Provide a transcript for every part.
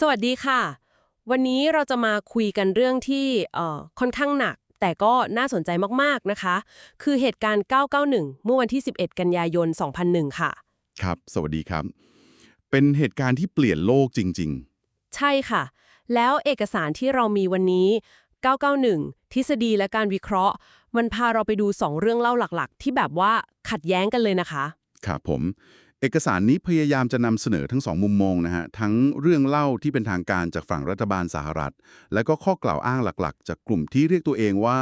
สวัสดีค่ะ วันนี้เราจะมาคุยกันเรื่องที่เอ่อค่อนข้างหนัก แต่ก็น่าสนใจมากๆนะคะ คือเหตุการณ์ 991 เมื่อวันที่ 11 กันยายน 2001 ค่ะ ครับ สวัสดีครับ เป็นเหตุการณ์ที่เปลี่ยนโลกจริงใช่ค่ะ แล้วเอกสารที่เรามีวันนี้ 991 ทฤษฎีและการวิเคราะห์ มันพาเราไปดู 2 เรื่องเล่าหลักๆ ที่แบบว่าขัดแย้งกันเลยนะคะๆครับผม เอกสารนี้พยายามจะนำเสนอทั้งสองมุมมองนะฮะทั้งเรื่องเล่าที่เป็นทางการจากฝั่งรัฐบาลสหรัฐ และก็ข้อกล่าวอ้างหลักๆ จากกลุ่มที่เรียกตัวเองว่า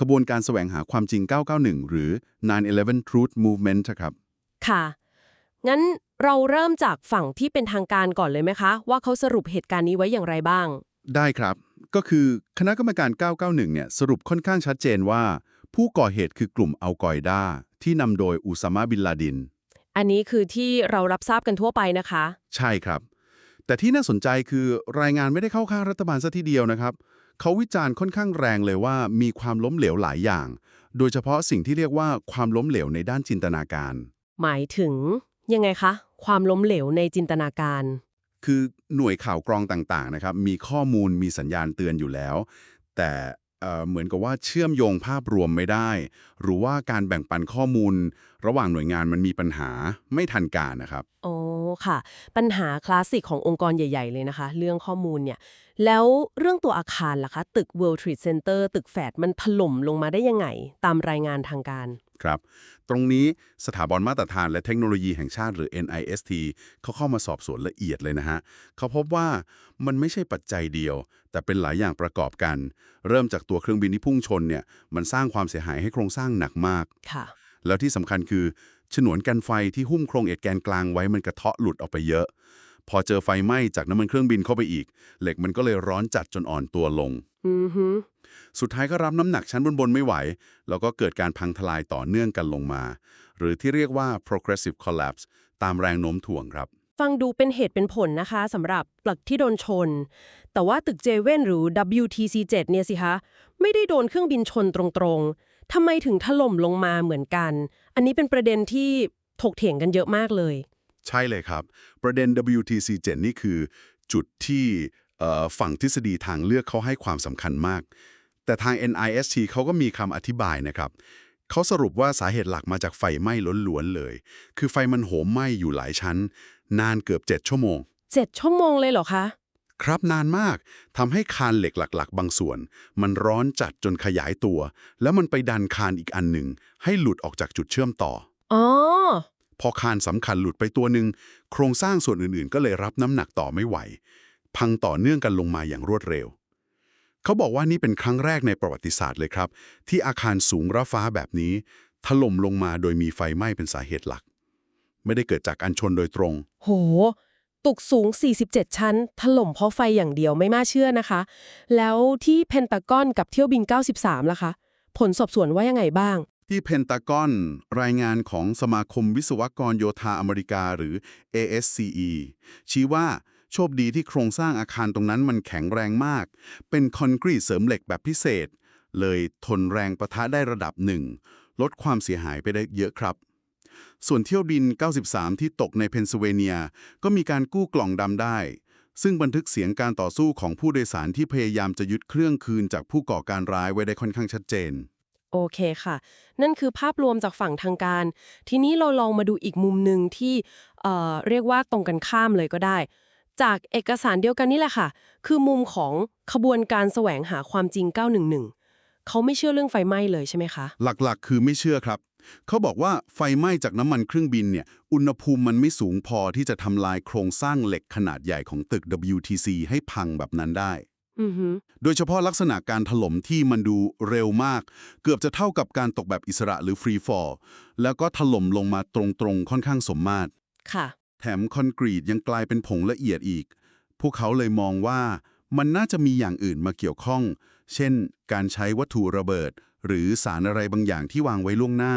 ขบวนการแสวงหาความจริง 991 หรือ 9/11 Truth Movement ครับ ค่ะ งั้นเราเริ่มจากฝั่งที่เป็นทางการก่อนเลยไหมคะ ว่าเขาสรุปเหตุการณ์นี้ไว้อย่างไรบ้าง ได้ครับ ก็คือคณะกรรมการ 991 เนี่ยสรุปค่อนข้างชัดเจนว่า ผู้ก่อเหตุคือกลุ่มอัลกอยดาที่นำโดยอุซามาบินลาดิน อันนี้คือที่เรารับทราบกันทั่วไปนะคะ ใช่ครับ แต่ที่น่าสนใจคือรายงานไม่ได้เข้าข้างรัฐบาลซะทีเดียวนะครับ เขาวิจารณ์ค่อนข้างแรงเลยว่ามีความล้มเหลวหลายอย่าง โดยเฉพาะสิ่งที่เรียกว่าความล้มเหลวในด้านจินตนาการ หมายถึงยังไงคะ ความล้มเหลวในจินตนาการ คือหน่วยข่าวกรองต่างๆนะครับ มีข้อมูลมีสัญญาณเตือนอยู่แล้ว แต่เอ่อเหมือนกับว่าเชื่อมโยงภาพรวมไม่ได้ หรือว่าการแบ่งปันข้อมูล ระหว่างหน่วยงานมันมีปัญหาไม่ทันการนะครับ โอ้ค่ะ ปัญหาคลาสสิกขององค์กรใหญ่ ๆ เลยนะคะ เรื่องข้อมูลเนี่ย แล้วเรื่องตัวอาคารล่ะคะ ตึก World Trade Center ตึกแฝดมันถล่มลงมาได้ยังไง ตามรายงานทางการครับ ตรงนี้สถาบันมาตรฐานและเทคโนโลยีแห่งชาติหรือ NIST เขาเข้ามาสอบสวนละเอียดเลยนะฮะ เขาพบว่ามันไม่ใช่ปัจจัยเดียว แต่เป็นหลายอย่างประกอบกัน เริ่มจากตัวเครื่องบินที่พุ่งชนเนี่ย มันสร้างความเสียหายให้โครงสร้างหนักมาก ค่ะ แล้วที่สำคัญคือ ฉนวนกันไฟที่หุ้มโครงเอ็ดแกนกลางไว้มันกระเทาะหลุดออกไปเยอะ พอเจอไฟไหม้จากน้ำมันเครื่องบินเข้าไปอีก เหล็กมันก็เลยร้อนจัดจนอ่อนตัวลงอือฮึสุดท้ายก็รับน้ำหนักชั้นบนๆไม่ไหว แล้วก็เกิดการพังทลายต่อเนื่องกันลงมา หรือที่เรียกว่า progressive collapse ตามแรงโน้มถ่วงครับ ฟังดูเป็นเหตุเป็นผลนะคะสำหรับปลักที่โดนชน แต่ว่าตึกเจเว่นหรือ WTC7 เนี่ยสิคะ ไม่ได้โดนเครื่องบินชนตรงๆ ทำไมถึงถล่มลงมาเหมือนกัน อันนี้เป็นประเด็นที่ถกเถียงกันเยอะมากเลย ใช่เลยครับ ประเด็น WTC7 นี่คือ จุดที่เอ่อฝั่งทฤษฎีทางเลือกเขาให้ความสำคัญมาก แต่ทาง NIST เขาก็มีคำอธิบายนะครับเขาสรุปว่าสาเหตุหลักมาจากไฟไหม้ล้วนๆเลย คือไฟมันโหมไหม้อยู่หลายชั้น นานเกือบ 7 ชั่วโมง 7 ชั่วโมงเลยเหรอคะ ครับนานมากทำให้คานเหล็กหลัก ๆ บางส่วน มันร้อนจัดจนขยายตัว แล้วมันไปดันคานอีกอันหนึ่ง ให้หลุดออกจากจุดเชื่อมต่ออ๋อพอคานสำคัญหลุดไปตัวหนึ่งโครงสร้างส่วนอื่นๆ ก็เลยรับน้ำหนักต่อไม่ไหว พังต่อเนื่องกันลงมาอย่างรวดเร็ว เขาบอกว่านี่เป็นครั้งแรกในประวัติศาสตร์เลยครับ ที่อาคารสูงระฟ้าแบบนี้ ถล่มลงมาโดยมีไฟไหม้เป็นสาเหตุหลัก ไม่ได้เกิดจากการชนโดยตรง โห ตึกสูง 47 ชั้น ถล่มเพราะไฟอย่างเดียวไม่น่าเชื่อนะคะ แล้วที่เพนตากอนกับเที่ยวบิน 93 ล่ะคะ ผลสอบสวนว่ายังไงบ้าง ที่เพนตากอนรายงานของสมาคมวิศวกรโยธาอเมริกาหรือ ASCE ชี้ว่าโชคดีที่โครงสร้างอาคารตรงนั้นมันแข็งแรงมาก เป็นคอนกรีตเสริมเหล็กแบบพิเศษ เลยทนแรงประทะได้ระดับหนึ่ง ลดความเสียหายไปได้เยอะครับ ส่วนเที่ยวบิน 93 ที่ตกในเพนซิลเวเนีย ก็มีการกู้กล่องดำได้ ซึ่งบันทึกเสียงการต่อสู้ของผู้โดยสารที่พยายามจะยึดเครื่องคืนจากผู้ก่อการร้ายไว้ได้ค่อนข้างชัดเจน โอเคค่ะ นั่นคือภาพรวมจากฝั่งทางการ ทีนี้เราลองมาดูอีกมุมหนึ่งที่เอ่อเรียกว่าตรงกันข้ามเลยก็ได้ จากเอกสารเดียวกันนี่แหละค่ะ คือมุมของขบวนการแสวงหาความจริง 911เขาไม่เชื่อเรื่องไฟไหม้เลยใช่ไหมคะ หลักๆ คือไม่เชื่อครับ เขาบอกว่าไฟไหม้จากน้ำมันเครื่องบินเนี่ย อุณหภูมิมันไม่สูงพอที่จะทำลายโครงสร้างเหล็กขนาดใหญ่ของตึก WTC ให้พังแบบนั้นได้อือฮึโดยเฉพาะลักษณะการถล่มที่มันดูเร็วมาก เกือบจะเท่ากับการตกแบบอิสระหรือฟรีฟอลแล้วก็ถล่มลงมาตรงๆ ค่อนข้างสมมาตรค่ะ แถมคอนกรีตยังกลายเป็นผงละเอียดอีก พวกเขาเลยมองว่ามันน่าจะมีอย่างอื่นมาเกี่ยวข้อง เช่น การใช้วัตถุระเบิด หรือสารอะไรบางอย่างที่วางไว้ล่วงหน้า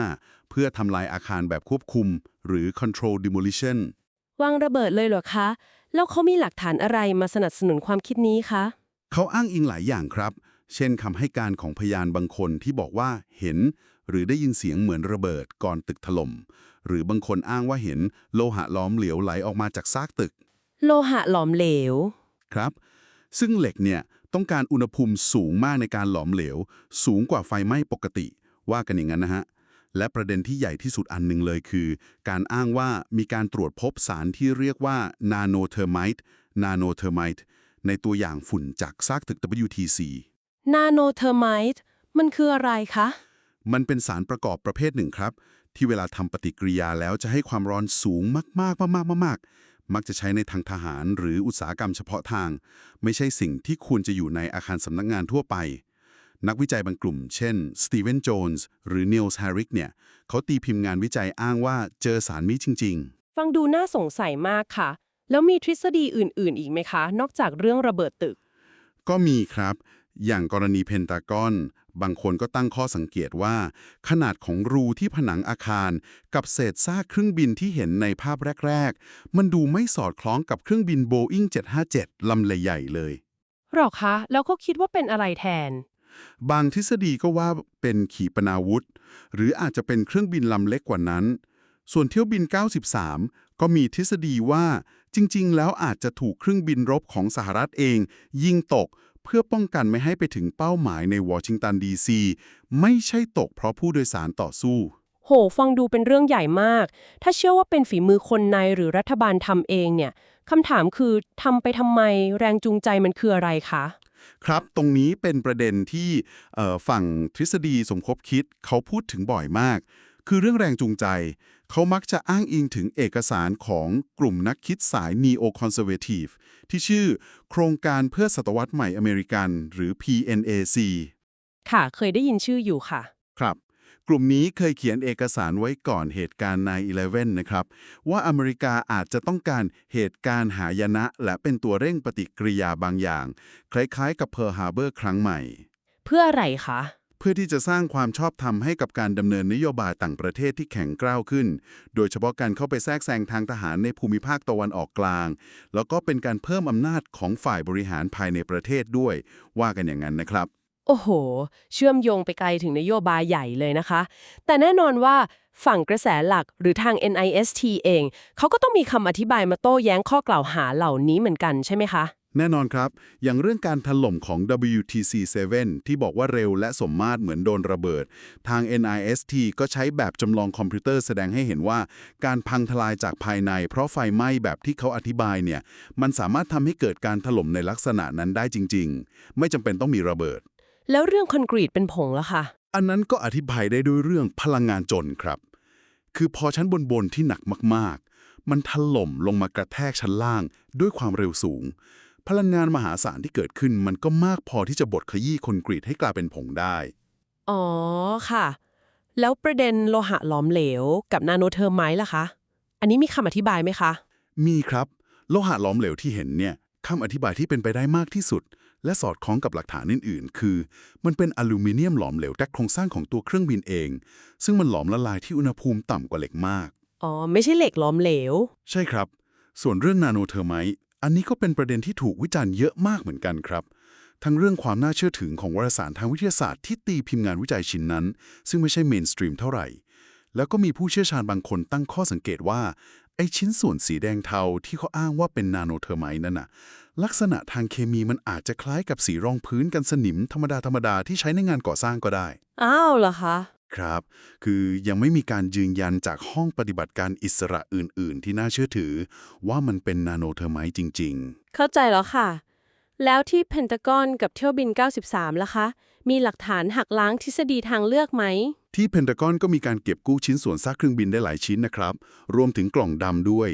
เพื่อทำลายอาคารแบบควบคุม หรือ control demolition วางระเบิดเลยเหรอคะ แล้วเขามีหลักฐานอะไรมาสนับสนุนความคิดนี้คะ เขาอ้างอิงหลายอย่างครับ เช่นคำให้การของพยานบางคนที่บอกว่าเห็น หรือได้ยินเสียงเหมือนระเบิดก่อนตึกถล่ม หรือบางคนอ้างว่าเห็นโลหะล้อมเหลวไหลออกมาจากซากตึก โลหะหลอมเหลว ครับ ซึ่งเหล็กเนี่ย ต้องการอุณหภูมิสูงมากในการหลอมเหลว สูงกว่าไฟไหม้ปกติ ว่ากันอย่างนั้นนะฮะ และประเด็นที่ใหญ่ที่สุดอันหนึ่งเลยคือ การอ้างว่ามีการตรวจพบสารที่เรียกว่านาโนเทอร์ไมต์นาโนเทอร์ไมต์ในตัวอย่างฝุ่นจากซากตึก WTC นาโนเทอร์ไมต์มันคืออะไรคะ มันเป็นสารประกอบประเภทหนึ่งครับ ที่เวลาทำปฏิกิริยาแล้วจะให้ความร้อนสูงมากๆมากๆๆๆ มักจะใช้ในทางทหารหรืออุตสาหกรรมเฉพาะทาง ไม่ใช่สิ่งที่ควรจะอยู่ในอาคารสำนักงานทั่วไป นักวิจัยบางกลุ่ม เช่นสตีเวนโจนส์หรือนิลส์แฮริกเนี่ยเขาตีพิมพ์งานวิจัยอ้างว่าเจอสารนี้จริง ๆ ฟังดูน่าสงสัยมากค่ะ แล้วมีทฤษฎีอื่น ๆ อีกไหมคะ นอกจากเรื่องระเบิดตึก ก็มีครับ อย่างกรณีเพนตากอน บางคนก็ตั้งข้อสังเกตว่า ขนาดของรูที่ผนังอาคาร กับเศษซากเครื่องบินที่เห็นในภาพแรก ๆ มันดูไม่สอดคล้องกับเครื่องบินโบอิง757 ลำใหญ่ๆเลยหรอคะ แล้วก็คิดว่าเป็นอะไรแทน บางทฤษฎีก็ว่าเป็นขีปนาวุธ หรืออาจจะเป็นเครื่องบินลำเล็กกว่านั้น ส่วนเที่ยวบิน 93 ก็มีทฤษฎีว่าจริง ๆ แล้วอาจจะถูกเครื่องบินรบของสหรัฐเอง ยิงตก เพื่อป้องกันไม่ให้ไปถึงเป้าหมายในวอชิงตันดีซีไม่ใช่ตกเพราะผู้โดยสารต่อสู้ โห ฟังดูเป็นเรื่องใหญ่มาก ถ้าเชื่อว่าเป็นฝีมือคนในหรือรัฐบาลทำเองเนี่ยคำถามคือทำไปทำไมแรงจูงใจมันคืออะไรคะครับ ตรงนี้เป็นประเด็นที่เอ่อฝั่งทฤษฎีสมคบคิดเขาพูดถึงบ่อยมาก คือเรื่องแรงจูงใจ เขามักจะอ้างอิงถึงเอกสารของกลุ่มนักคิดสาย Neo-Conservative ที่ชื่อโครงการเพื่อศตวรรษใหม่อเมริกัน หรือ PNAC ค่ะ เคยได้ยินชื่ออยู่ค่ะ ครับ กลุ่มนี้เคยเขียนเอกสารไว้ก่อนเหตุการณ์9-11 นะครับ ว่าอเมริกาอาจจะต้องการเหตุการณ์หายนะ และเป็นตัวเร่งปฏิกิริยาบางอย่าง คล้ายๆ กับเพิร์ลฮาร์เบอร์ครั้งใหม่ เพื่ออะไรคะเพื่อที่จะสร้างความชอบธรรมให้กับการดำเนินนโยบายต่างประเทศที่แข็งกร้าวขึ้น โดยเฉพาะการเข้าไปแทรกแซงทางทหารในภูมิภาคตะวันออกกลาง แล้วก็เป็นการเพิ่มอำนาจของฝ่ายบริหารภายในประเทศด้วย ว่ากันอย่างนั้นนะครับ โอ้โห เชื่อมโยงไปไกลถึงนโยบายใหญ่เลยนะคะ แต่แน่นอนว่าฝั่งกระแสหลักหรือทาง NIST เอง เขาก็ต้องมีคำอธิบายมาโต้แย้งข้อกล่าวหาเหล่านี้เหมือนกันใช่ไหมคะ แน่นอนครับ อย่างเรื่องการถล่มของ WTC-7 ที่บอกว่าเร็วและสมมาตรเหมือนโดนระเบิด ทาง NIST ก็ใช้แบบจำลองคอมพิวเตอร์แสดงให้เห็นว่า การพังทลายจากภายใน เพราะไฟไหม้แบบที่เขาอธิบายเนี่ย มันสามารถทำให้เกิดการถล่มในลักษณะนั้นได้จริง ๆ ไม่จำเป็นต้องมีระเบิด แล้วเรื่องคอนกรีตเป็นผงล่ะคะ อันนั้นก็อธิบายได้ด้วยเรื่องพลังงานจนครับ คือพอชั้นบนๆที่หนักมากๆ มันถล่มลงมากระแทกชั้นล่างด้วยความเร็วสูง พลังงานมหาศาลที่เกิดขึ้นมันก็มากพอที่จะบดขยี้คอนกรีตให้กลายเป็นผงได้ อ๋อค่ะ แล้วประเด็นโลหะหลอมเหลว กับนาโนเทอร์ไมต์ล่ะคะ อันนี้มีคำอธิบายไหมคะ มีครับ โลหะหลอมเหลวที่เห็นเนี่ยคำอธิบายที่เป็นไปได้มากที่สุด และสอดคล้องกับหลักฐานอื่น ๆ คือ มันเป็นอลูมิเนียมหลอมเหลวจากโครงสร้างของตัวเครื่องบินเอง ซึ่งมันหลอมละลายที่อุณหภูมิต่ำกว่าเหล็กมาก อ๋อ ไม่ใช่เหล็กหลอมเหลว ใช่ครับ ส่วนเรื่องนาโนเทอร์ไมต์ อันนี้ก็เป็นประเด็นที่ถูกวิจารณ์เยอะมากเหมือนกันครับ ทั้งเรื่องความน่าเชื่อถือของวารสารทางวิทยาศาสตร์ที่ตีพิมพ์งานวิจัยชิ้นนั้น ซึ่งไม่ใช่เมนสตรีมเท่าไหร่ แล้วก็มีผู้เชี่ยวชาญบางคนตั้งข้อสังเกตว่า ไอชิ้นส่วนสีแดงเทาที่เขาอ้างว่าเป็นนาโนเทอร์ไมต์นั่นน่ะ ลักษณะทางเคมีมันอาจจะคล้ายกับสีรองพื้นกันสนิมธรรมดาธรรมดาที่ใช้ในงานก่อสร้างก็ได้ อ้าวเหรอคะ ครับ คือยังไม่มีการยืนยันจากห้องปฏิบัติการอิสระอื่น ๆ ที่น่าเชื่อถือ ว่ามันเป็นนาโนเทอร์ไมต์จริง ๆ เข้าใจแล้วค่ะ แล้วที่เพนตากอนกับเที่ยวบิน 93 ล่ะคะ มีหลักฐานหักล้างทฤษฎีทางเลือกไหม ที่เพนทากอนก็มีการเก็บกู้ชิ้นส่วนซากเครื่องบินได้หลายชิ้นนะครับ รวมถึงกล่องดำด้วย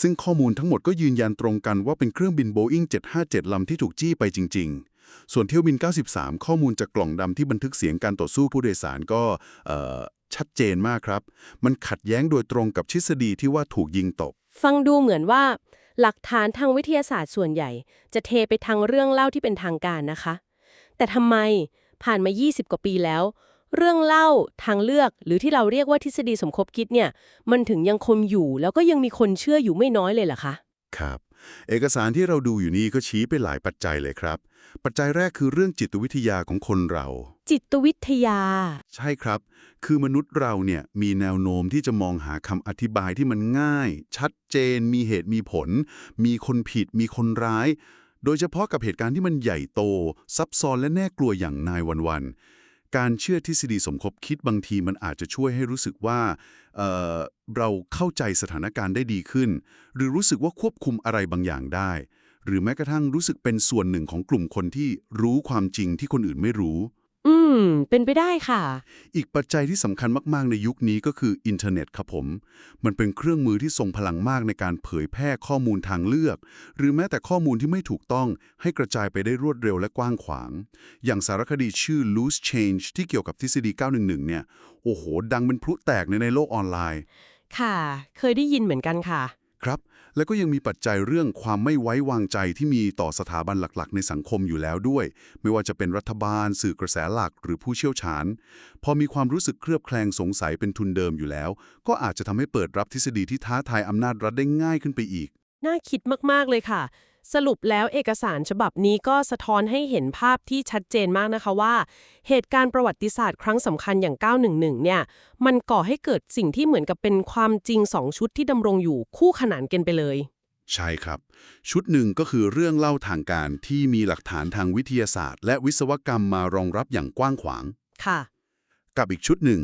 ซึ่งข้อมูลทั้งหมดก็ยืนยันตรงกันว่าเป็นเครื่องบิน Boeing 757ลำที่ถูกจี้ไปจริง ๆ ส่วนเที่ยวบิน 93 ข้อมูลจากกล่องดำที่บันทึกเสียงการต่อสู้ผู้โดยสารก็เอ่อชัดเจนมากครับ มันขัดแย้งโดยตรงกับทฤษฎีที่ว่าถูกยิงตก ฟังดูเหมือนว่า หลักฐานทางวิทยาศาสตร์ส่วนใหญ่ จะเทไปทางเรื่องเล่าที่เป็นทางการนะคะ แต่ทำไมผ่านมา 20 กว่าปีแล้ว เรื่องเล่าทางเลือกหรือที่เราเรียกว่าทฤษฎีสมคบคิดเนี่ย มันถึงยังคงอยู่แล้วก็ยังมีคนเชื่ออยู่ไม่น้อยเลยล่ะคะ ครับ เอกสารที่เราดูอยู่นี่ก็ชี้ไปหลายปัจจัยเลยครับ ปัจจัยแรกคือเรื่องจิตวิทยาของคนเรา จิตวิทยา ใช่ครับ คือมนุษย์เราเนี่ยมีแนวโน้มที่จะมองหาคำอธิบายที่มันง่าย ชัดเจน มีเหตุมีผล มีคนผิด มีคนร้าย โดยเฉพาะกับเหตุการณ์ที่มันใหญ่โต ซับซ้อนและแน่กลัวอย่างนายวันวันๆ การเชื่อทฤษฎีสมคบคิดบางทีมันอาจจะช่วยให้รู้สึกว่าเเราเข้าใจสถานการณ์ได้ดีขึ้น หรือรู้สึกว่าควบคุมอะไรบางอย่างได้ หรือแม้กระทั่งรู้สึกเป็นส่วนหนึ่งของกลุ่มคนที่รู้ความจริงที่คนอื่นไม่รู้ อืม เป็นไปได้ค่ะ อีกปัจจัยที่สำคัญมากๆ ในยุคนี้ก็คืออินเทอร์เน็ตครับผม มันเป็นเครื่องมือที่ทรงพลังมากในการเผยแพร่ข้อมูลทางเลือก หรือแม้แต่ข้อมูลที่ไม่ถูกต้องให้กระจายไปได้รวดเร็วและกว้างขวาง อย่างสารคดีชื่อ Loose Change ที่เกี่ยวกับทฤษฎี 911 เนี่ย โอ้โห ดังเป็นพลุแตกในในโลกออนไลน์ ค่ะ เคยได้ยินเหมือนกันค่ะ ครับ แล้วก็ยังมีปัจจัยเรื่องความไม่ไว้วางใจที่มีต่อสถาบันหลักๆ ในสังคมอยู่แล้วด้วย ไม่ว่าจะเป็นรัฐบาล สื่อกระแสหลักหรือผู้เชี่ยวชาญ พอมีความรู้สึกเคลือบแคลงสงสัยเป็นทุนเดิมอยู่แล้ว ก็อาจจะทำให้เปิดรับทฤษฎีที่ท้าทายอำนาจรัฐได้ง่ายขึ้นไปอีก น่าคิดมากๆเลยค่ะ สรุปแล้วเอกสารฉบับนี้ก็สะท้อนให้เห็นภาพที่ชัดเจนมากนะคะว่า เหตุการณ์ประวัติศาสตร์ครั้งสำคัญอย่าง 911 เนี่ย มันก่อให้เกิดสิ่งที่เหมือนกับเป็นความจริงสองชุดที่ดำรงอยู่คู่ขนานกันไปเลย ใช่ครับ ชุดหนึ่งก็คือเรื่องเล่าทางการที่มีหลักฐานทางวิทยาศาสตร์ และวิศวกรรมมารองรับอย่างกว้างขวาง ค่ะ กับอีกชุดหนึ่ง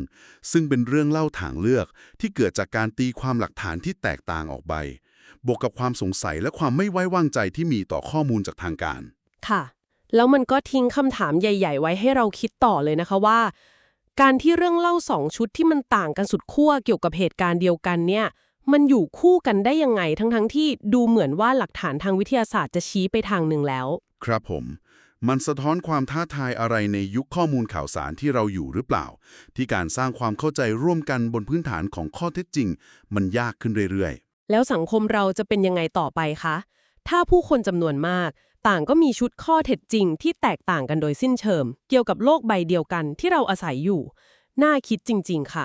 ซึ่งเป็นเรื่องเล่าทางเลือกที่เกิดจากการตีความหลักฐานที่แตกต่างออกไป บวกกับความสงสัยและความไม่ไว้วางใจที่มีต่อข้อมูลจากทางการ ค่ะ แล้วมันก็ทิ้งคำถามใหญ่ ๆ ไว้ให้เราคิดต่อเลยนะคะว่า การที่เรื่องเล่าสองชุดที่มันต่างกันสุดขั้วเกี่ยวกับเหตุการณ์เดียวกันเนี่ย มันอยู่คู่กันได้ยังไงทั้งๆที่ดูเหมือนว่าหลักฐานทางวิทยาศาสตร์จะชี้ไปทางหนึ่งแล้ว ครับผมมันสะท้อนความท้าทายอะไรในยุคข้อมูลข่าวสารที่เราอยู่หรือเปล่า ที่การสร้างความเข้าใจร่วมกันบนพื้นฐานของข้อเท็จจริง มันยากขึ้นเรื่อย แล้วสังคมเราจะเป็นยังไงต่อไปคะ ถ้าผู้คนจำนวนมาก ต่างก็มีชุดข้อเท็จจริงที่แตกต่างกันโดยสิ้นเชิงเกี่ยวกับโลกใบเดียวกันที่เราอาศัยอยู่ น่าคิดจริง ๆ ค่ะ